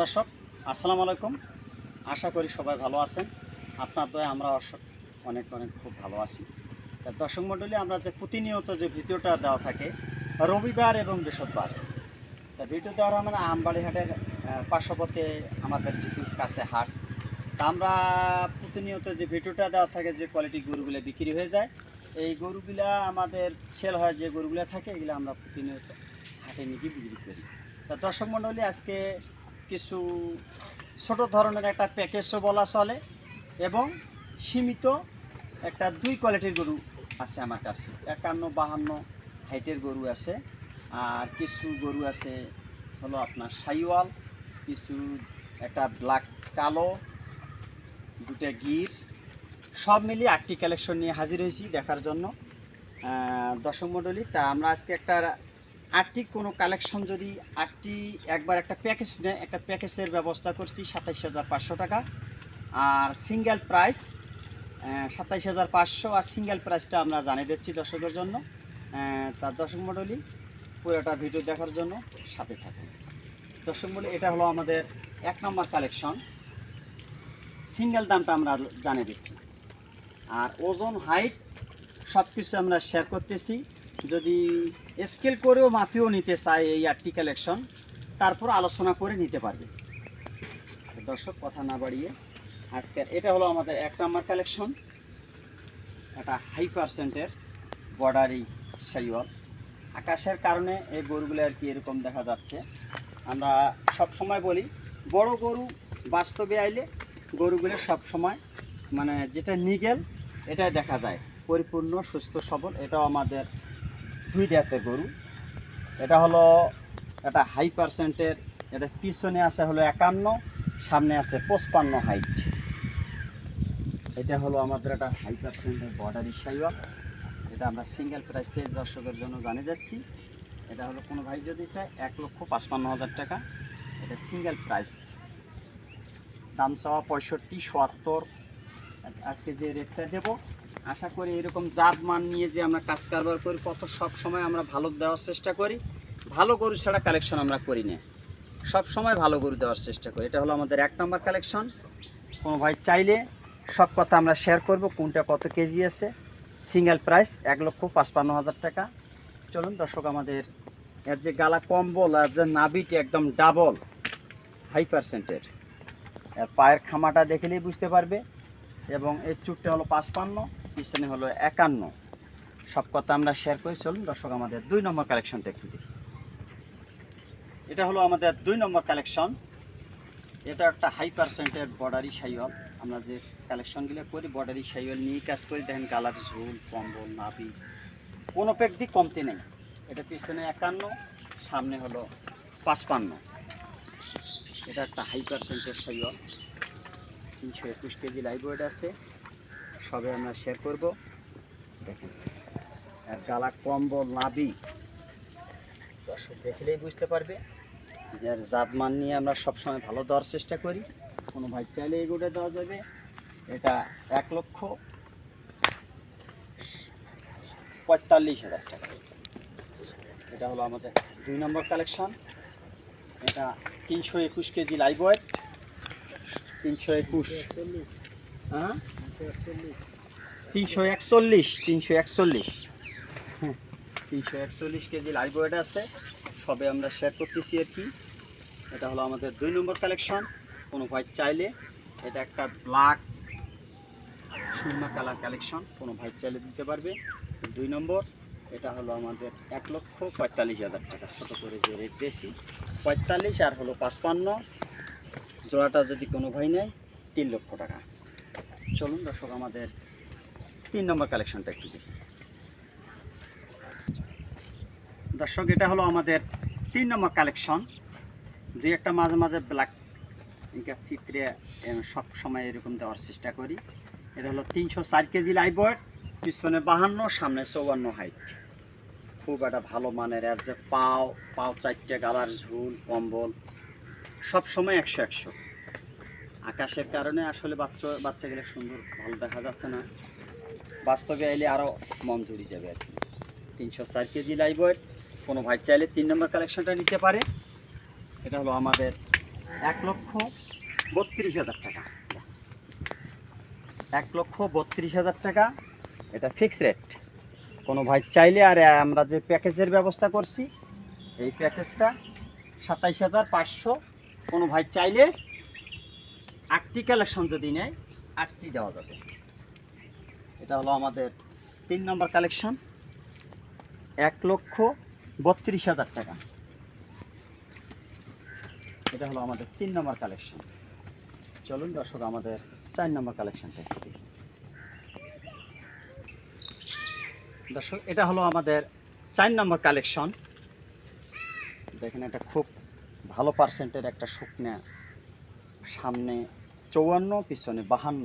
দর্শক, আসসালামু আলাইকুম। আশা করি সবাই ভালো আছেন। আপনার দয়ে, আমরা অনেক অনেক খুব ভালো আছি। দর্শক মণ্ডলী, আমরা যে প্রতিনিয়ত যে ভিডিওটা দেওয়া থাকে, রবিবার এবং বৃহস্পতিবার। তা ভিডিও দেওয়ার মানে আমবাড়িহাটের পার্শ্ববর্তী আমাদের যেটু কাছে হাট, তা আমরা প্রতিনিয়ত যে ভিডিওটা দেওয়া থাকে, যে কোয়ালিটি গরুগুলো বিক্রি হয়ে যায়, এই গরুগুলা আমাদের সেল হয় যে গরুগুলো থাকে, এগুলো আমরা প্রতিনিয়ত হাটে নিয়ে বিক্রি করি। তা দর্শক মণ্ডলী, আজকে কিছু ছোট ধরনের একটা প্যাকেজও বলা চলে এবং সীমিত একটা দুই কোয়ালিটির গরু আছে আমার কাছে। একান্ন, বাহান্ন হাইটের গরু আছে। আর কিছু গরু আছে, হলো আপনার সাইওয়াল, কিছু একটা ব্ল্যাক, কালো, দুটা গির, সব মিলিয়ে আটটি কালেকশন নিয়ে হাজির হয়েছি দেখার জন্য। দর্শক মণ্ডলী, তা আমরা আজকে একটা আটটি কোনো কালেকশন যদি আটটি, একবার একটা প্যাকেজ নেয় একটা প্যাকেজের ব্যবস্থা করছি সাতাইশ হাজার পাঁচশো টাকা। আর সিঙ্গেল প্রাইস সাতাইশ হাজার পাঁচশো, আর সিঙ্গেল প্রাইসটা আমরা জানিয়ে দিচ্ছি দর্শকের জন্য। তার দর্শক মণ্ডলী, পুরোটা ভিডিও দেখার জন্য সাথে থাকুন। দর্শক মণ্ডলী, এটা হলো আমাদের এক নম্বর কালেকশন। সিঙ্গেল দামটা আমরা জানিয়ে দিচ্ছি। আর ওজন, হাইট সব কিছু আমরা শেয়ার করতেছি। যদি স্কেল করেও মাপিও নিতে চায় এই আটটি কালেকশন তারপর আলোচনা করে নিতে পারবে। দর্শক, কথা না বাড়িয়ে আজকের এটা হলো আমাদের এক নম্বর কালেকশন এটা হাই পার্সেন্টের বর্ডারি শাইওয়াল আকাশের কারণে এই গরুগুলো আর কি এরকম দেখা যাচ্ছে। আমরা সব সময় বলি, বড় গরু বাস্তবে আইলে গরুগুলো সব সময় মানে যেটা নিগেল, এটাই দেখা যায়। পরিপূর্ণ, সুস্থ, সবল, এটাও আমাদের দুই জাতের গরু। এটা হলো এটা হাই পার্সেন্টের এটা পিছনে আছে হলো একান্ন, সামনে আছে পঁচপান্ন হাইট এটা হলো আমাদের একটা হাই পার্সেন্টের বর্ডারি সাইওয়াল এটা আমরা সিঙ্গেল প্রাইস স্টেজ দর্শকের জন্য জানিয়ে যাচ্ছি এটা হলো কোনো ভাই যদি চায়, এক লক্ষ পাঁচপান্ন হাজার টাকা। এটা সিঙ্গেল প্রাইস দাম চাওয়া পঁয়ষট্টি, সত্তর। আজকে যে রেটটা দেব আশা করি এরকম জাত মান নিয়ে যে আমরা কাজ কারবার করি, কত সব সময় আমরা ভালো দেওয়ার চেষ্টা করি। ভালো গরু ছাড়া কালেকশন আমরা করি না। সব সময় ভালো গরু দেওয়ার চেষ্টা করি। এটা হলো আমাদের এক নম্বর কালেকশন কোনো ভাই চাইলে সব কথা আমরা শেয়ার করব, কোনটা কত কেজি আছে। সিঙ্গেল প্রাইস এক লক্ষ পাঁচপান্ন হাজার টাকা। চলুন দর্শক, আমাদের এর যে গালা কম্বল আর যে নাবিটি একদম ডাবল হাই পার্সেন্টের এর পায়ের খামাটা দেখলেই বুঝতে পারবে। এবং এর চুটটা হলো পাঁচপান্ন। পিছনে হলো একান্ন। সব কথা আমরা শেয়ার করি, চলুন দর্শক, আমাদের দুই নম্বর কালেকশনটা একটু দেখি। এটা হলো আমাদের দুই নম্বর কালেকশন এটা একটা হাই পার্সেন্টের বর্ডারি সাইওয়াল আমরা যে কালেকশনগুলো করি বর্ডারি সাইওয়াল নিয়ে কাজ করি। দেখেন কালার ঝুল, কম্বল নাবি কোনো পেক দিক কমতে নেই। এটা পিছনে একান্ন, সামনে হলো পাঁচপান্ন। এটা একটা হাই পার্সেন্টের সাইওয়াল তিনশো একুশ কেজি ওয়েট আছে। সবে আমরা শেয়ার করব। দেখেন গালা কম্বল নাবি দর্শক দেখলেই বুঝতে পারবে যে জাত মান নিয়ে আমরা সবসময় ভালো দেওয়ার চেষ্টা করি। কোনো ভাই চাইলে এগুলো দেওয়া যাবে। এটা এক লক্ষ পঁয়তাল্লিশ হাজার টাকা। এটা হলো আমাদের দুই নম্বর কালেকশন এটা তিনশো একুশ কেজি লাইভ ওয়েট তিনশো একুশ। হ্যাঁ? তিনশো একচল্লিশ তিনশো একচল্লিশ। হ্যাঁ তিনশো একচল্লিশ কেজি লাইভ আছে। সবে আমরা শেয়ার করতেছি আর কি। এটা হলো আমাদের দুই নম্বর কালেকশন কোনো ভাই চাইলে এটা একটা ব্ল্যাক সুরমা কালার কালেকশন কোনো ভাই চাইলে দিতে পারবে। দুই নম্বর, এটা হলো আমাদের এক লক্ষ পঁয়তাল্লিশ হাজার টাকা। ছোটো করে যে রেট দিয়েছি, পঁয়তাল্লিশ আর হলো পাঁচপান্ন। জোড়াটা যদি কোনো ভাই নেয়, তিন লক্ষ টাকা। চলুন দর্শক, আমাদের তিন নম্বর কালেকশনটা একটু দেখি। দর্শক, এটা হলো আমাদের তিন নম্বর কালেকশন দুই একটা মাঝে মাঝে ব্ল্যাক চিত্রে সব সময় এরকম দেওয়ার চেষ্টা করি। এটা হলো তিনশো চার কেজি লাইবয়েড পিছনে বাহান্ন, সামনে চৌবান্ন হাইট খুব একটা ভালো মানের আর যে পাও পাও চারটে গালার ঝুল, কম্বল, সব সময় একশো একশো। আকাশের কারণে আসলে বাচ্চা বাচ্চাগুলো সুন্দর, ভালো দেখা যাচ্ছে না। বাস্তবে এলে আরও মন জুড়ে যাবে আর কি। তিনশো চার কেজি লাইবয়েড কোনো ভাই চাইলে তিন নম্বর কালেকশনটা নিতে পারে। এটা হলো আমাদের এক লক্ষ বত্রিশ হাজার টাকা। এক লক্ষ বত্রিশ হাজার টাকা, এটা ফিক্স রেট কোনো ভাই চাইলে, আর আমরা যে প্যাকেজের ব্যবস্থা করছি, এই প্যাকেজটা সাতাইশ হাজার পাঁচশো। কোনো ভাই চাইলে আটটি কালেকশন যদি নেয়, আটটি দেওয়া যাবে। এটা হলো আমাদের তিন নম্বর কালেকশন এক লক্ষ বত্রিশ হাজার টাকা। এটা হলো আমাদের তিন নম্বর কালেকশন চলুন দর্শক, আমাদের চার নম্বর কালেকশনটা একটু দেখি। দর্শক, এটা হলো আমাদের চার নম্বর কালেকশন দেখেন, এটা খুব ভালো পার্সেন্টের একটা শুকনা সামনে চৌয়ান্ন, পিছনে বাহান্ন।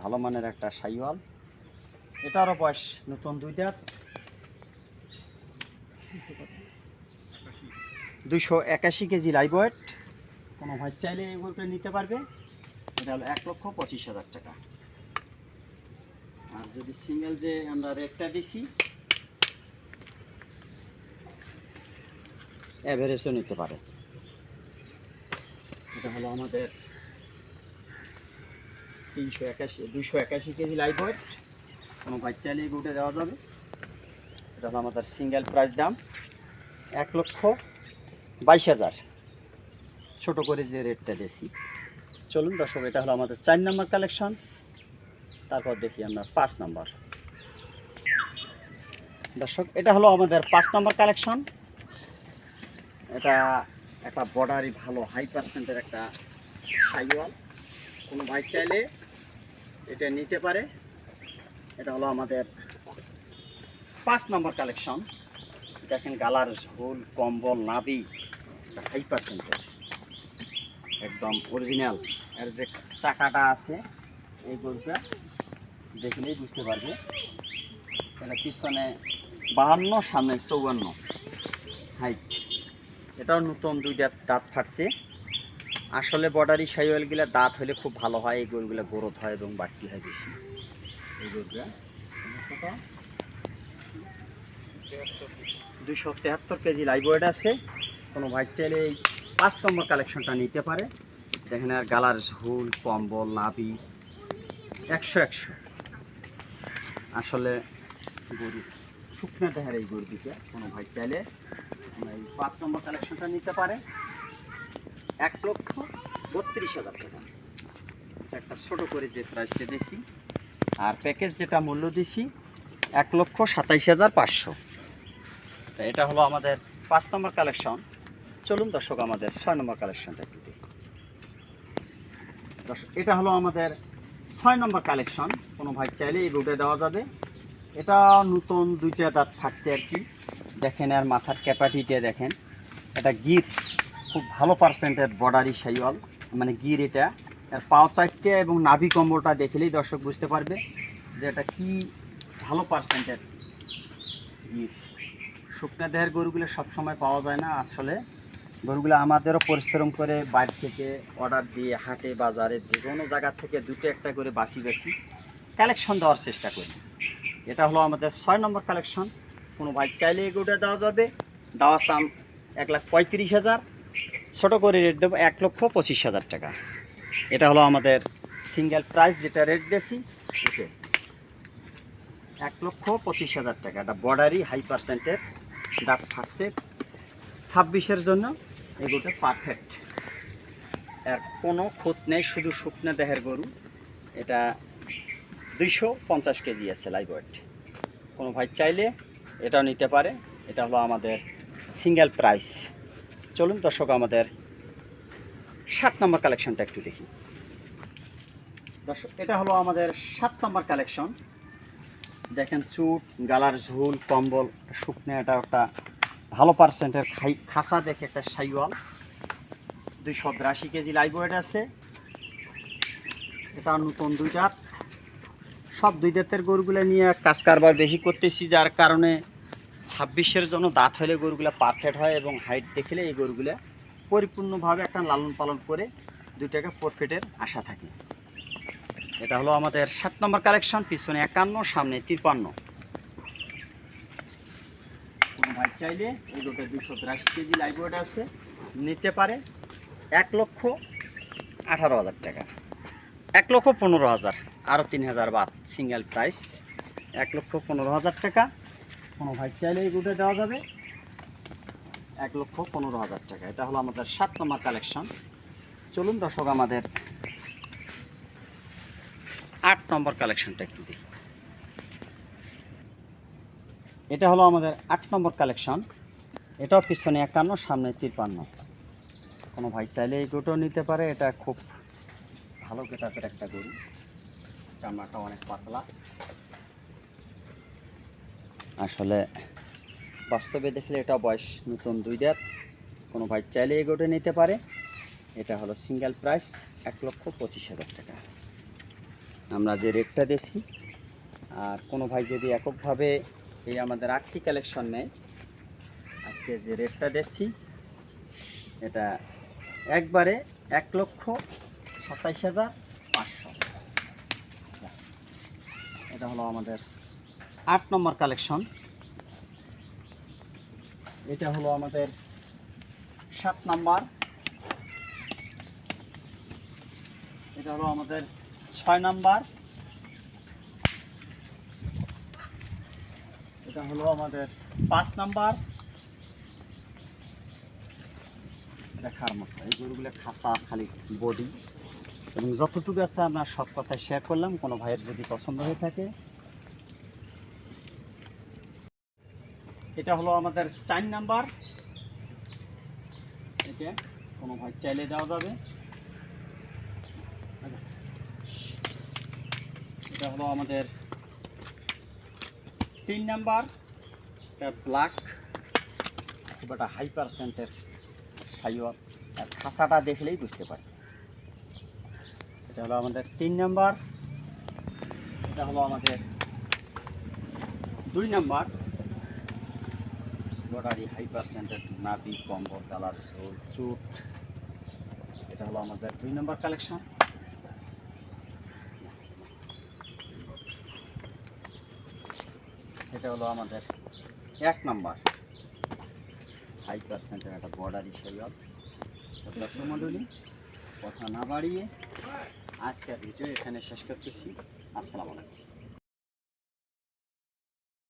ভালো মানের একটা সাইওয়াল। এটারও বয়স নতুন দুই দাঁত দুইশো একাশি কেজি লাইভ কোনো ভাই চাইলে এই নিতে পারবে। এটা হলো এক লক্ষ পঁচিশ হাজার টাকা। আর যদি সিঙ্গেল যে আমরা রেটটা দিছি অ্যাভারেজও নিতে পারে। এটা হলো আমাদের তিনশো একাশি দুশো একাশি কেজি লাইভ ওয়েট কোনো চাইলে এই গরুটা দেওয়া যাবে? এটা হলো আমাদের সিঙ্গেল প্রাইস দাম। এক লক্ষ বাইশ হাজার। ছোটো করে যে রেটটা দিয়েছি চলুন দর্শক, এটা হলো আমাদের চার নম্বর কালেকশন তারপর দেখি আমরা পাঁচ নম্বর। দর্শক, এটা হলো আমাদের পাঁচ নম্বর কালেকশন এটা একটা বর্ডারই ভালো হাই পার্সেন্টের একটা সাইওয়াল। কোনো ভাই চাইলে এটা নিতে পারে। এটা হলো আমাদের পাঁচ নম্বর কালেকশন। দেখেন গালার ঝোল, কম্বল নাবি হাই পার্সেন্টের একদম অরিজিনাল। এর যে চাকাটা আছে, এই গরুটা, দেখলেই বুঝতে পারবে। এটা পিছনে বাহান্ন, সামনে চৌয়ান্ন। হাইট এটাও নতুন দুই দাঁত দাঁত ফাটছে। আসলে বর্ডারি সাইওয়ালগুলো দাঁত হলে খুব ভালো হয় এই গরুগুলো গ্রোথ হয় এবং বাড়তি হয় বেশি। এই দুইশো তেহাত্তর কেজি লাইভ ওয়েট আছে। কোনো ভাই চাইলে এই পাঁচ নম্বর কালেকশনটা নিতে পারে। দেখেন আর গালার ঝুল কম্বল নাবি একশো একশো। আসলে গরু শুকনা দেহার এই গরু দিকে কোনো ভাই চাইলে এই পাঁচ নম্বর কালেকশনটা নিতে পারে। এক লক্ষ বত্রিশ হাজার টাকা। একটা ছোট করে যে প্রাইসটা দিছি, আর প্যাকেজ যেটা মূল্য দিছি, এক লক্ষ সাতাইশ হাজার পাঁচশো। তা এটা হলো আমাদের পাঁচ নম্বর কালেকশন চলুন দর্শক, আমাদের ছয় নম্বর কালেকশনটা একটু দর্শক, এটা হলো আমাদের ছয় নম্বর কালেকশন কোনো ভাই চাইলে এই রোডে দেওয়া যাবে। এটা নতুন দুইটা দাঁত থাকছে আর কি। দেখেন, আর মাথার ক্যাপাটিটা দেখেন। এটা গির খুব ভালো পার্সেন্টের বর্ডারি সাইওয়াল মানে গির এটা। এর পাও চারটে এবং নাভি কম্বলটা দেখলেই দর্শক বুঝতে পারবে যে এটা কি ভালো পার্সেন্টের গির শুকনা দেহের গরুগুলো সবসময় পাওয়া যায় না। আসলে গরুগুলো আমাদেরও পরিশ্রম করে বাইরে থেকে অর্ডার দিয়ে হাটে, বাজারে যে কোনো জায়গা থেকে দুটো একটা করে বাছি বাছি কালেকশন দেওয়ার চেষ্টা করি। এটা হলো আমাদের ছয় নম্বর কালেকশন কোনো বাইক চাইলে গরুটা দেওয়া যাবে। দেওয়া সাম এক লাখ পঁয়ত্রিশ হাজার। ছোটো করে রেট দেবো এক লক্ষ পঁচিশ হাজার টাকা। এটা হলো আমাদের সিঙ্গেল প্রাইস যেটা রেট দিয়েছি এক লক্ষ পঁচিশ হাজার টাকা। এটা বর্ডারি হাই পার্সেন্টের ডাক ফাটছে ছাব্বিশের জন্য এগুলোটা পারফেক্ট এর কোনো খুঁত নেই, শুধু শুকনো দেহের গরু। এটা দুইশো পঞ্চাশ কেজি আছে লাইভ ওয়েট কোনো ভাই চাইলে এটাও নিতে পারে। এটা হলো আমাদের সিঙ্গেল প্রাইস চলুন দর্শক, আমাদের সাত নম্বর কালেকশনটা একটু দেখি। দর্শক, এটা হলো আমাদের সাত নম্বর কালেকশন। দেখেন চুট, গালার ঝুল, কম্বল, শুকনো এটা একটা ভালো পার্সেন্টের খাই, খাসা দেখে একটা সাইওয়াল। দুইশো বিরাশি কেজি লাইভ আছে। এটা নতুন দুই দাঁত সব দুই দাঁতের গরুগুলো নিয়ে কাজ কারবার বেশি করতেছি, যার কারণে ছাব্বিশের জন্য দাঁত হলে গরুগুলো পারফেক্ট হয় এবং হাইট দেখলে এই গরুগুলো পরিপূর্ণভাবে একটা লালন পালন করে দুইটাকে প্রফিটের আশা থাকে। এটা হলো আমাদের সাত নম্বর কালেকশন পিছনে একান্ন, সামনে তিপ্পান্ন। ভাই চাইলে এই দুটো দুশো বিরাশি কেজি লাইভ আছে, নিতে পারে এক লক্ষ আঠারো হাজার টাকা। এক লক্ষ পনেরো হাজার আরও তিন হাজার বাদ সিঙ্গেল প্রাইস এক লক্ষ পনেরো হাজার টাকা। কোনো ভাই চাইলে এই গুটে দেওয়া যাবে। এক লক্ষ পনেরো হাজার টাকা। এটা হলো আমাদের সাত নম্বর কালেকশন চলুন দর্শক, আমাদের আট নম্বর কালেকশনটা একটু দিই এটা হলো আমাদের আট নম্বর কালেকশন এটাও পিছনে একান্ন, সামনে তিপ্পান্ন কোনো ভাই চাইলে এই গরুটাও নিতে পারে। এটা খুব ভালো গেটাপের একটা গরু। চামড়াটা অনেক পাতলা। আসলে বাস্তবে দেখলে এটা বয়স নতুন দুই দাঁত কোনো ভাই চাইলে এগোটে নিতে পারে। এটা হলো সিঙ্গেল প্রাইস এক লক্ষ পঁচিশ হাজার টাকা। আমরা যে রেটটা দিয়েছি, আর কোনো ভাই যদি এককভাবে এই আমাদের আটটি কালেকশন নেয়, আজকে যে রেটটা দিচ্ছি, এটা একবারে এক লক্ষ সাতাইশ হাজার পাঁচশো। এটা হলো আমাদের আট নম্বর কালেকশন। এটা হলো আমাদের সাত নাম্বার। এটা হলো আমাদের ছয় নাম্বার। এটা হলো আমাদের পাঁচ নাম্বার। দেখার মতো এই গরুগুলো খাসা, খালি বডি এবং যতটুকু আছে আমরা সব কথা শেয়ার করলাম। কোনো ভাইয়ের যদি পছন্দ হয়ে থাকে এটা হলো আমাদের চার নাম্বার। এটা কোনো ভাই চাইলে দেওয়া যাবে। এটা হলো আমাদের তিন নাম্বার। এটা ব্ল্যাক খুব একটা হাই পার্সেন্টের সাইওয়ার আর খাসাটা দেখলেই বুঝতে পারি এটা হলো আমাদের তিন নাম্বার। এটা হলো আমাদের দুই নাম্বার। বর্ডারি হাই পার্সেন্টের নাবি কম্বর কালার ঝোল চুট। এটা হলো আমাদের দুই নম্বর কালেকশন। এটা হলো আমাদের এক নম্বর। ফাইভ পার্সেন্টের একটা বর্ডারি শরীয়ত দর্শক মণ্ডলী, কথা না বাড়িয়ে আজকের ভিডিও এখানে শেষ করতেছি। আসসালামু আলাইকুম।